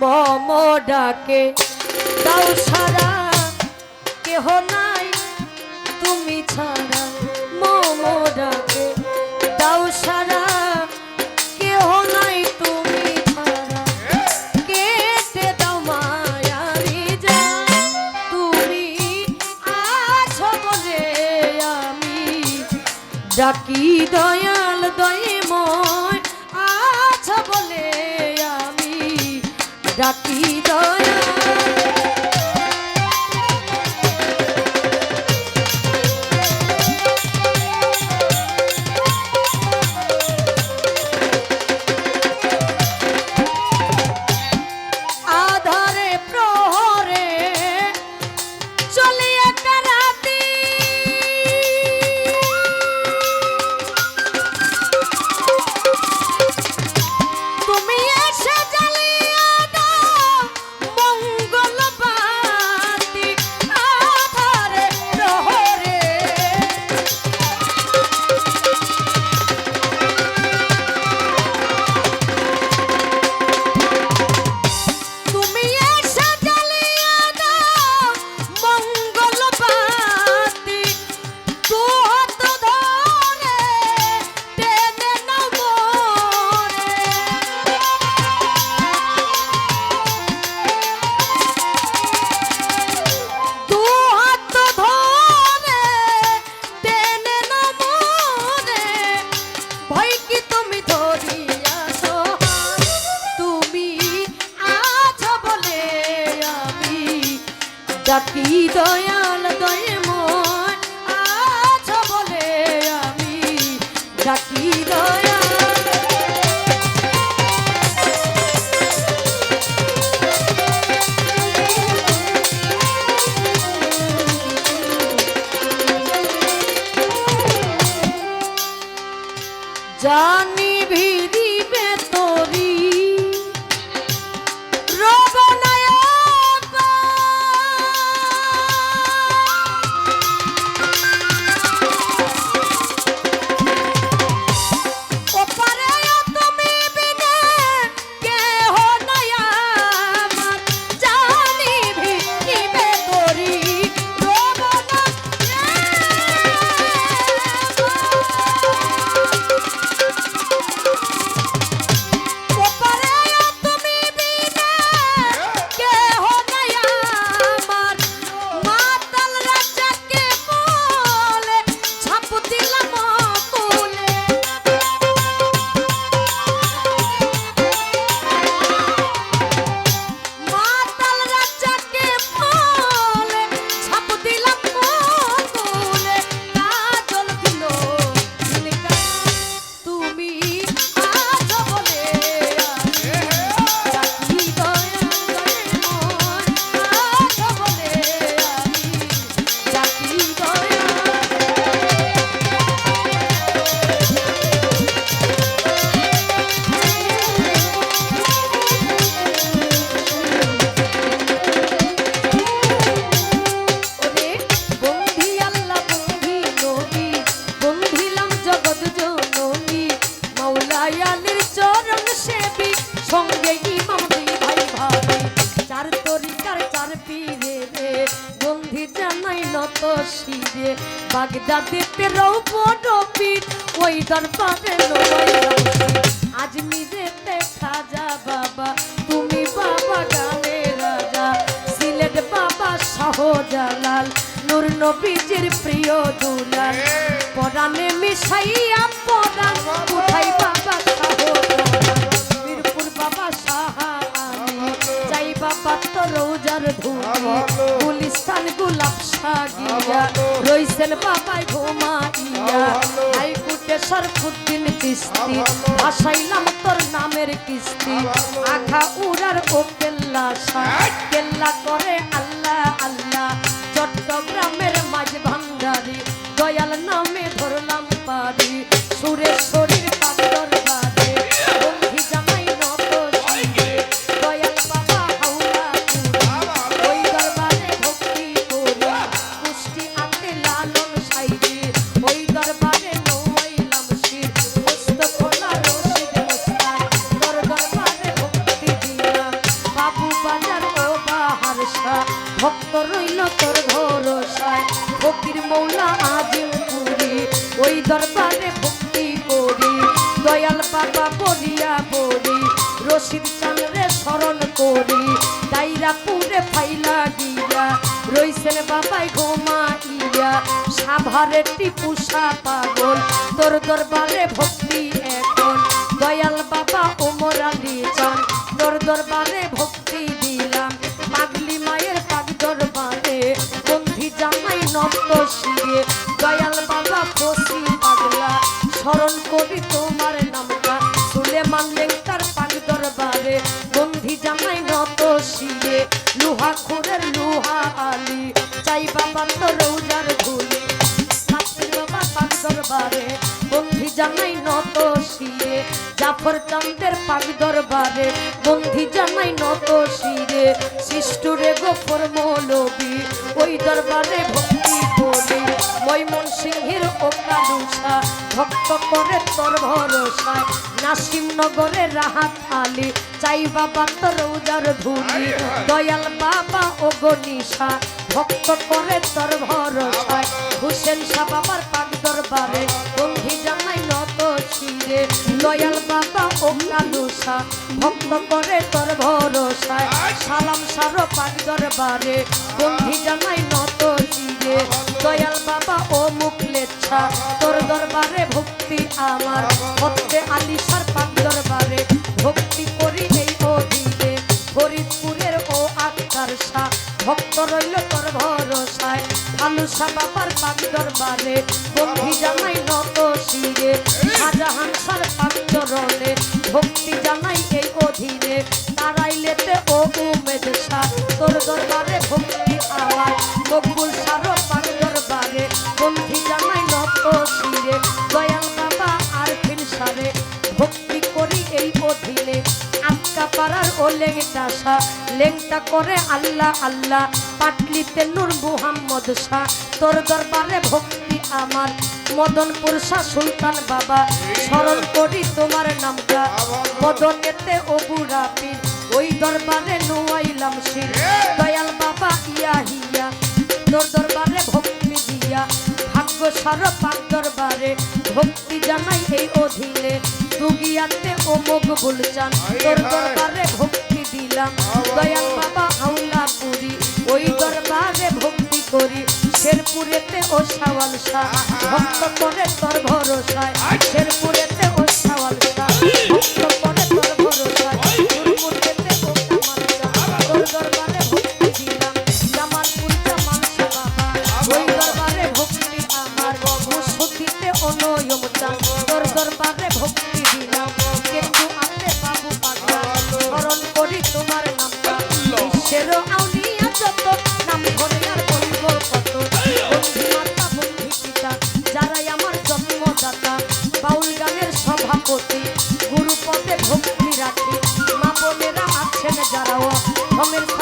মম ডাকে, দাও সারা, কেহ নাই, তুমি ছাড়া। মম ডাকে, দাও সারা, কেহ নাই, তুমি তুমি আমি ডাকি দয়াল chole. ডাকি দয়াল দয়ময় আছো বলে আমি ডাকি দয়াল। জানি ভিদিবে তোরি বন্ধি নত শিরে বাগদাদেতে রৌপ পীর ওই দরবারে লড়াইলাম আজ মিরেতে খাজা বাবা তুমি বাবা গানে রাজা। সিলেট বাবা শাহজালাল নূর নবীজির প্রিয় দুলাল। পরাণে মিশাইয়া পরাণ রোজার ধুলি গুলিস্তান গোলাপ সাগিয়া রইছেন বাবাই ঘুমাইয়া। হাইকুটে সরফুদ্দিন কিস্তি ভাসাইলাম তোর নামের কিস্তি। আখা উড়ার ও কেল্লা কেল্লা করে আল্লাহ আল্লাহ। চট্টগ্রামের মাঝ ভান্ডারি দয়াল নামে ধরলাম পারি সুরেশ্বরীর আসিয়া পড়ি রশিদ চন্দ্রে স্মরণ করি দাইরা পুরে ফাইলা গিয়া রইছেন বাবাই ঘুমাইয়া সাভারে টিপুষা পাগল, তোর দরবারে ভক্তি এখন, দয়াল বাবা ওমর আলী চান তোর দরবারে ভক্তি দিলাম, পাগলি মায়ের পাগ দরবারে, বন্ধি জামাই নত শিয়ে দয়াল বাবা ফসি পাগলা, স্মরণ করি তো জানাই নত শিরে জাফর চন্দ্রের পাক দরবারে বন্ধি জানাই নত শিরে শিষ্টুরে গোফর মৌলবি ওই দরবারে ভক্তি করি মৈমন সিংহের ওকালুষা ভক্ত করে তোর ভরসায় নাসিম নগরে রাহাত আলী চাই বাবা তোর উজার ধুলি দয়াল বাবা ও গনিশা ভক্ত করে তোর ভরসায় হুসেন শাহ বাবার পাক দরবারে বন্ধি জানাই শিরে দয়াল বাবা ও কালুসা ভক্ত করে তোর ভরসায়। সালাম সার পাক দরবারে, বন্ধি জানাই নত শিরে দয়াল বাবা ও মুখলেচ্ছা তোর দরবারে ভক্তি আমার। ভক্তে আলিশার পাক দরবারে, ভক্তি করি এই অধীনে। ফরিদপুরের ও আক্তার শাহ, ভক্ত রইল তোর ভরসায় আলুসা বাবার পাবি দরবারে বন্ধি জানাই নত শিরে, শাহজাহান সার পাক চরণে, ভক্তি জানাই এই অধীনে তারাইলেতে ও উমেদ শাহ, তোর দরবারে ভক্তি আমার মকবুল সার পাবি দরবারে বন্ধি জানাই লেংটা শাহ লেংটা করে আল্লাহ আল্লাহ। পাটলিতে নূর মুহাম্মদ শাহ, তোর দরবারে ভক্তি আমার। মদনপুর শাহ সুলতান বাবা, স্মরণ করি তোমার নামটা মদনেতে ও বুড়া পীর ওই দরবারে নুয়াইলাম শির। দয়াল বাবা ইয়া হিয়া, তোর দরবারে ভক্তি দিয়া। ভাগ্য সার পাক দরবারে, ভক্তি জানাই এই অধীনে। দুগিয়াতে ও মকবুল চান, তোর দরবারে ভক্তি দিলাম দয়াল বাবা হাওলা পুরি ওই দরবারে ভক্তি করি। শেরপুরেতে ও সাওয়াল শাহ, ভক্ত করে তোর ভরসায়। শেরপুরেতে ও সাওয়াল Moments.